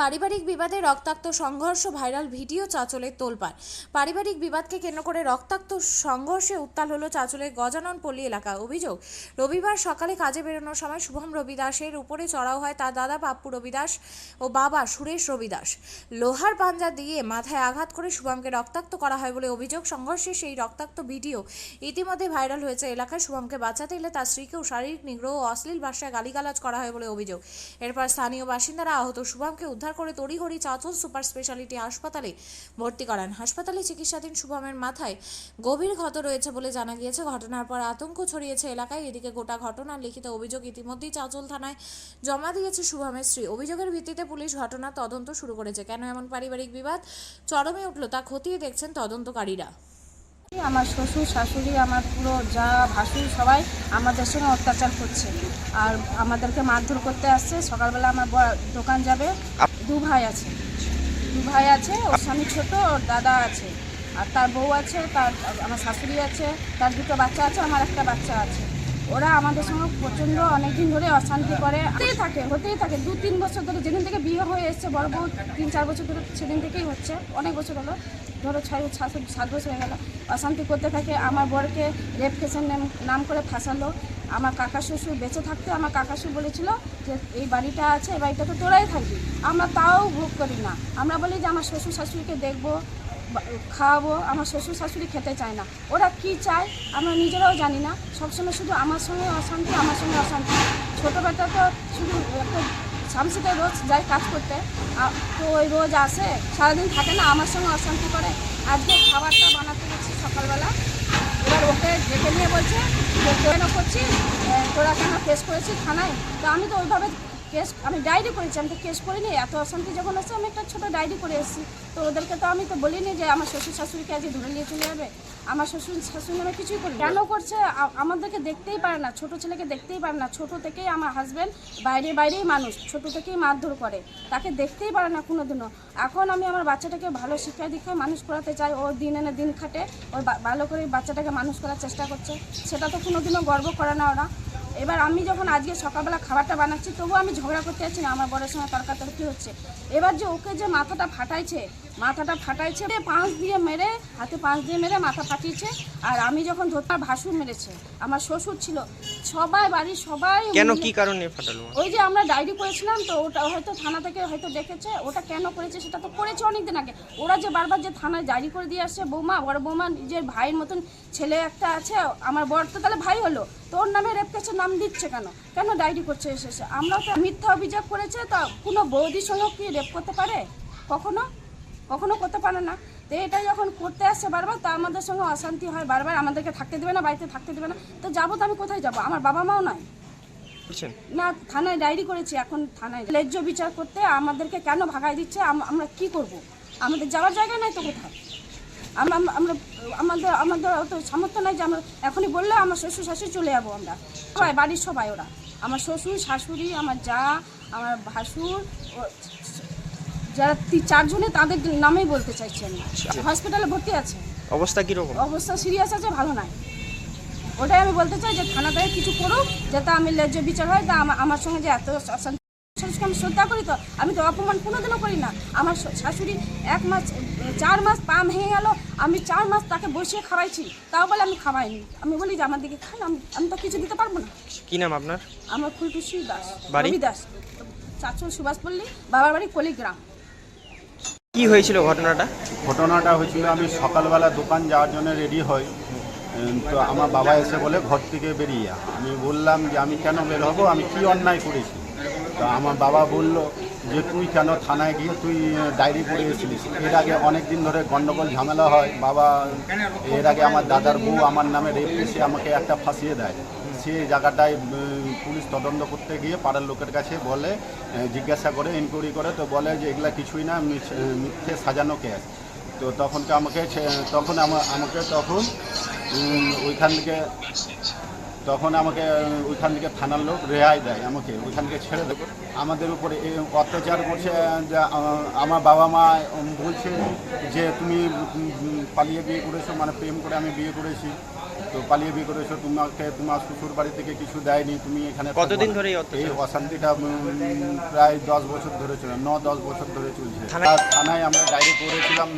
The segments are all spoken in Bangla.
পারিবারিক বিবাদে রক্তাক্ত সংঘর্ষ ভাইরাল ভিডিও চাঁচলের তোলপাড়। পারিবারিক বিবাদকে কেন্দ্র করে রক্তাক্ত সংঘর্ষে উত্তাল হলো চাঁচলের গজানন পল্লী এলাকা। অভিযোগ, রবিবার সকালে কাজে বেরোনোর সময় শুভম রবিদাসের উপরে চড়াও হয় তার দাদা পাপ্পু রবিদাস ও বাবা সুরেশ রবিদাস। লোহার পাঞ্জা দিয়ে মাথায় আঘাত করে শুভমকে রক্তাক্ত করা হয় বলে অভিযোগ। সংঘর্ষে সেই রক্তাক্ত ভিডিও ইতিমধ্যে ভাইরাল হয়েছে এলাকায়। শুভমকে বাঁচাতে এলে তার স্ত্রীকেও শারীরিক নিগ্রহ ও অশ্লীল ভাষায় গালিগালাজ করা হয় বলে অভিযোগ। এরপর স্থানীয় বাসিন্দারা আহত শুভমকে উদ্ধার করে তড়িঘড়ি চাঁচল সুপার স্পেশালিটি হাসপাতালে ভর্তি করান। হাসপাতালে চিকিৎসাধীন শুভমের মাথায় গভীর ক্ষত রয়েছে বলে জানা গিয়েছে। ঘটনার পর আতঙ্ক ছড়িয়েছে এলাকায়। এদিকে গোটা ঘটনার লিখিত অভিযোগ ইতিমধ্যেই চাঁচল থানায় জমা দিয়েছে শুভমের স্ত্রী। অভিযোগের ভিত্তিতে পুলিশ ঘটনার তদন্ত শুরু করেছে। কেন এমন পারিবারিক বিবাদ? চরমে উঠল তা খতিয়ে দেখছেন তদন্তকারীরা। আমার শ্বশুর শাশুড়ি আমার পুরো যা ভাসুর সবাই আমাদের সঙ্গে অত্যাচার করছে। আর আমাদেরকে মারধর করতে আসছে। সকালবেলা আমার দোকান যাবে। দু ভাই আছে। দু ভাই আছে ওর স্বামী ছোট ওর দাদা আছে। আর তার বউ আছে তার আমার শাশুড়ি আছে তার দুটো বাচ্চা আছে আমার একটা বাচ্চা আছে। ওরা আমাদের সঙ্গে প্রচণ্ড অনেকদিন ধরে অশান্তি করে। হতেই থাকে হতেই থাকে। দু তিন বছর ধরে যেদিন থেকে বিয়ে হয়ে এসছে বড় বউ তিন চার বছর ধরে সেদিন থেকেই হচ্ছে অনেক বছর হলো। ধরো ছয় সাত বছর হয়ে গেল। অশান্তি করতে থাকে। আমার বরকে রেপ কেসের নাম নাম করে ফাঁসালো। আমার কাকা শ্বশুর বেঁচে থাকতে আমার কাকা শ্বশুর বলেছিল যে, এই বাড়িটা আছে, এই বাড়িটা তো তোরাই থাকবি। আমরা তাও ভোগ করি না। আমরা বলি যে, আমার শ্বশুর শাশুড়িকে দেখব খাওয়াবো। আমার শ্বশুর শাশুড়ি খেতে চায় না। ওরা কি চায় আমরা নিজেরাও জানি না। সবসময় শুধু আমার সঙ্গে অশান্তি, আমার সঙ্গে অশান্তি। ছোটোবেলা তো শুধু একটা শামসিতে রোজ যায় কাজ করতে। তো ওই রোজ আসে, সারাদিন থাকে না, আমার সঙ্গে অশান্তি করে। আজকে খাবারটা বানাতে গেছি সকালবেলা। এবার ওকে ডেকে নিয়ে বলছে কেন করছি তোরা কেন ফেস করেছি থানায়? তো আমি তো ওইভাবে কেস আমি ডায়েরি করেছি, আমি তো কেস করিনি, এত অশান্তি যখন আসছে আমি একটা ছোটো ডায়েরি করে এসেছি। তো ওদেরকে তো আমি তো বলিনি যে আমার শ্বশুর শাশুড়িকে আজকে ধরে নিয়ে চলে যাবে। আমার শ্বশুর শাশুড়ি আমি কিছুই করি কেন করছে? আমাদেরকে দেখতেই পারে না, ছোট ছেলেকে দেখতেই পারে না। ছোট থেকেই আমার হাজব্যান্ড বাইরে বাইরেই মানুষ, ছোট থেকেই মারধর করে। তাকে দেখতেই পারে না কোনো দিনও এখন আমি আমার বাচ্চাটাকে ভালো শিক্ষা দীক্ষায় মানুষ করাতে চাই, ও দিন এনে দিন খাটে, ওর ভালো করে বাচ্চাটাকে মানুষ করার চেষ্টা করছে। সেটা তো কোনো দিনও গর্ব করে না ওরা। এবার আমি যখন আজকে সকালবেলা খাবারটা বানাচ্ছি তবুও আমি ঝগড়া করতে যাচ্ছি না আমার বরের সঙ্গে তর্কাতর্কি হচ্ছে। এবার যে ওকে যে মাথাটা ফাটাইছে মাথাটা ফাটাইছে পাঁচ দিয়ে মেরে হাতে পাঁচ দিয়ে মেরে মাথা ফাটিয়েছে আর আমি যখন ধরতাম ভাসুর মেরেছে। আমার শ্বশুর ছিল। সবাই বাড়ির সবাই কেন কি কারণে ফাটালো? ওই যে আমরা ডায়েরি করেছিলাম তো ওটা হয়তো থানা থেকে হয়তো দেখেছে ওটা কেন করেছে সেটা তো করেছে অনেকদিন আগে। ওরা যে বারবার যে থানায় ডায়েরি করে দিয়ে আসছে বৌমা বড় বৌমা নিজের ভাইয়ের মতন ছেলে একটা আছে আমার বর তো তাহলে ভাই হলো। তোর নামে রেপ কেসের নাম দিচ্ছে কেন? কেন ডায়েরি করছে এসেছে? আমরা তো মিথ্যা অভিযোগ করেছে তা কোনো বৌদির সঙ্গে কি রেপ করতে পারে? কখনো? কখনো করতে পারে না। তো এটা যখন করতে আসছে বারবার তা আমাদের সঙ্গে অশান্তি হয় বারবার। আমাদেরকে থাকতে দেবে না বাড়িতে থাকতে দেবে না। তো যাব তো আমি কোথায় যাব? আমার বাবা মাও নয় না থানায় ডায়েরি করেছি এখন থানায়। ন্যায্য বিচার করতে আমাদেরকে কেন ভাগাই দিচ্ছে? আমরা কি করব? আমাদের যাওয়ার জায়গা নাই তো কোথায়? আমরা আমরা- অত সামর্থ্য নাই যে আমরা এখনই বললে আমার শ্বশুর শাশুড়ি চলে যাব আমরা। সবাই বাড়ির সবাই ওরা। আমার শ্বশুর শাশুড়ি আমার যা আমার ভাসুর যারা চারজনে তাদের নামেই বলতে চাইছি আমি। হসপিটালে ভর্তি আছে। অবস্থা কীরকম? অবস্থা সিরিয়াস আছে ভালো নাই। ওটাই আমি বলতে চাই যে থানা থেকে কিছু করুক যাতে আমি ন্যায্য বিচার হয় তা আমার সঙ্গে যে এত শাশুড়িকে আমি শ্রদ্ধা করি তো? আমি তো অপমান কোনোদিনও করি না। আমার শাশুড়ি এক মাস চার মাস পা ভেঙে গেল আমি চার মাস তাকে বসিয়ে খাওয়াইছি। তাও বলে আমি খাওয়াইনি। আমি বলি যে আমার দিকে খাই আমি আমি তো কিছু দিতে পারব না। কি নাম আপনার? আমার ফুলটুসি দাস বাড়ি? দাস চাচুর সুভাষ পল্লী বাবার বাড়ি কলিগ্রাম। কি হয়েছিল ঘটনাটা? ঘটনাটা হয়েছিল আমি সকালবেলা দোকান যাওয়ার জন্য রেডি হই। তো আমার বাবা এসে বলে ঘর থেকে বেরিয়ে যা। আমি বললাম যে আমি কেন বের হব? আমি কি অন্যায় করেছি? তো আমার বাবা বলল যে, তুই কেন থানায় গিয়ে তুই ডায়েরি করে এসেছিলিস? এর আগে অনেক দিন ধরে গন্ডগোল, ঝামেলা হয়। বাবা, এর আগে আমার দাদার বউ আমার নামে রেপ এসে আমাকে একটা ফাঁসিয়ে দেয়। সে জায়গাটায় পুলিশ তদন্ত করতে গিয়ে পাড়ার লোকের কাছে বলে জিজ্ঞাসা করে ইনকোয়ারি করে, তো বলে যে, এগুলা কিছুই না মিথ্যে সাজানো কেস। তো তখন তো আমাকে তখন আমা- আমাকে তখন ওইখান থেকে তখন আমাকে ওইখান থেকে থানার লোক রেহাই দেয় আমাকে ওইখান থেকে ছেড়ে দেবো। আমাদের উপরে অত্যাচার করছে যে আমার বাবা মা বলছে যে তুমি পালিয়ে বিয়ে করেছ মানে প্রেম করে আমি বিয়ে করেছি। তো পালিয়ে বিয়ে করেছ তোমাকে তোমার শ্বশুর বাড়ি থেকে কিছু দেয়নি তুমি এখানে কতদিন ধরে এই অশান্তিটা প্রায় দশ বছর ধরে চলে ন দশ বছর ধরে চলছে। থানায়- আমরা ডায়েরি করেছিলাম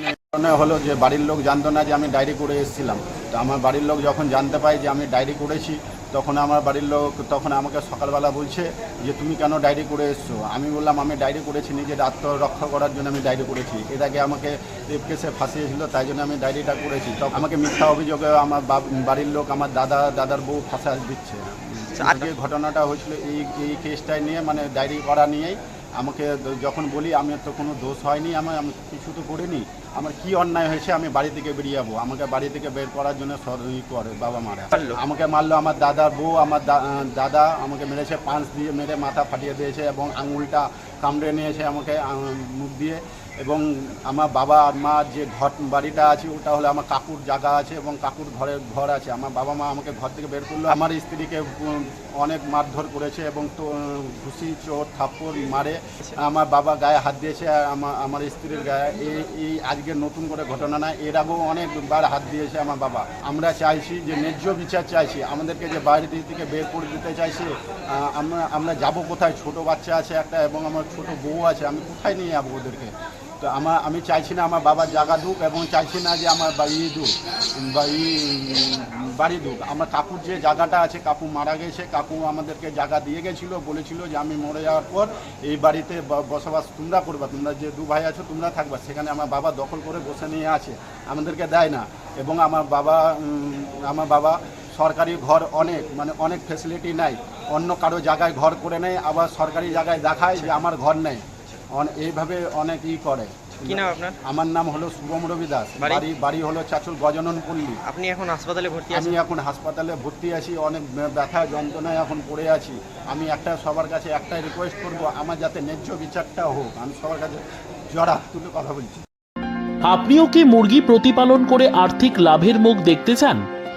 হলো যে বাড়ির লোক জানতো না যে আমি ডায়েরি করে এসেছিলাম। তো আমার বাড়ির লোক যখন জানতে পায় যে আমি ডায়েরি করেছি তখন আমার বাড়ির লোক তখন আমাকে সকালবেলা বলছে যে তুমি কেন ডায়েরি করে এসছো? আমি বললাম আমি ডায়েরি করেছি নিজের আত্মরক্ষা করার জন্য আমি ডায়েরি করেছি। এর আগে আমাকে রেপ কেসে ফাঁসিয়েছিল তাই জন্য আমি ডায়েরিটা করেছি। তখন আমাকে মিথ্যা অভিযোগে আমার বাড়ির লোক আমার দাদা দাদার বউ ফাঁসা দিচ্ছে। আচ্ছা, আজকে ঘটনাটা হয়েছিল এই এই কেসটাই নিয়ে মানে ডায়েরি করা নিয়েই আমাকে যখন বলি আমি তো কোনো দোষ হয়নি আমার আমি কিছু তো করিনি আমার কি অন্যায় হয়েছে আমি বাড়ি থেকে বেরিয়ে যাব আমাকে বাড়ি থেকে বের করার জন্য সরি করে বাবা মারা। আমাকে মারলো আমার দাদার বউ আমার দা- দাদা আমাকে মেরেছে পাঁচ দিয়ে মেরে মাথা ফাটিয়ে দিয়েছে এবং আঙুলটা কামড়ে নিয়েছে আমাকে মুখ দিয়ে। এবং আমার বাবা আর মা যে ঘর বাড়িটা আছে, ওটা হলো আমার কাকুর জায়গা আছে এবং কাকুর ঘরের ঘর আছে। আমার বাবা মা আমাকে ঘর থেকে বের করল। আমার স্ত্রীকে অনেক মারধর করেছে এবং তো, ঘুষি, চোর, থাপ্পড় মারে। আমার বাবা গায়ে হাত দিয়েছে, আর আমার আমার স্ত্রীর গায়ে। এই এই আজকে নতুন করে ঘটনা না, এর আগেও অনেকবার হাত দিয়েছে আমার বাবা। আমরা চাইছি যে ন্যায্য বিচার চাইছি। আমাদেরকে যে বাইরে থেকে বের করে দিতে চাইছে আমরা আমরা যাব কোথায়? ছোট বাচ্চা আছে একটা এবং আমার ছোট বউ আছে। আমি কোথায় নিয়ে যাব ওদেরকে? তো আমার, আমি চাইছি না আমার বাবার জায়গা দুক এবং চাইছি না যে আমার বাড়ি দুক, বাড়ি বাড়ি দুক। আমার কাকুর যে জায়গাটা আছে, কাকু মারা গেছে, কাকু আমাদেরকে জায়গা দিয়ে গেছিল, বলেছিল যে আমি মরে যাওয়ার পর এই বাড়িতে বসবাস তোমরা করবা, তোমরা যে দু ভাই আছো তোমরা থাকবা। সেখানে আমার বাবা দখল করে বসে নিয়ে আছে, আমাদেরকে দেয় না। এবং আমার বাবা আমার বাবা সরকারি ঘর অনেক মানে অনেক ফেসিলিটি নাই। অন্য কারও জায়গায় ঘর করে নেয়, আবার সরকারি জায়গায় দেখায় যে আমার ঘর নেই। এইভাবে অনেক ই করে। কি নাম আপনার? আমার নাম হলো শুভম রবি দাস। বাড়ি? বাড়ি বাড়ি হলো চাচুর গজানন পল্লী। আপনি এখন হাসপাতালে ভর্তি আমি এখন হাসপাতালে ভর্তি আছি অনেক ব্যথা যন্ত্রণায় এখন পড়ে আছি। আমি একটা সবার কাছে একটাই রিকোয়েস্ট করব আমার যাতে ন্যায্য বিচারটা হোক। আমি সবার কাছে জড়া তুলে কথা বলছি। আপনিও কি মুরগি প্রতিপালন করে আর্থিক লাভের মুখ দেখতে চান?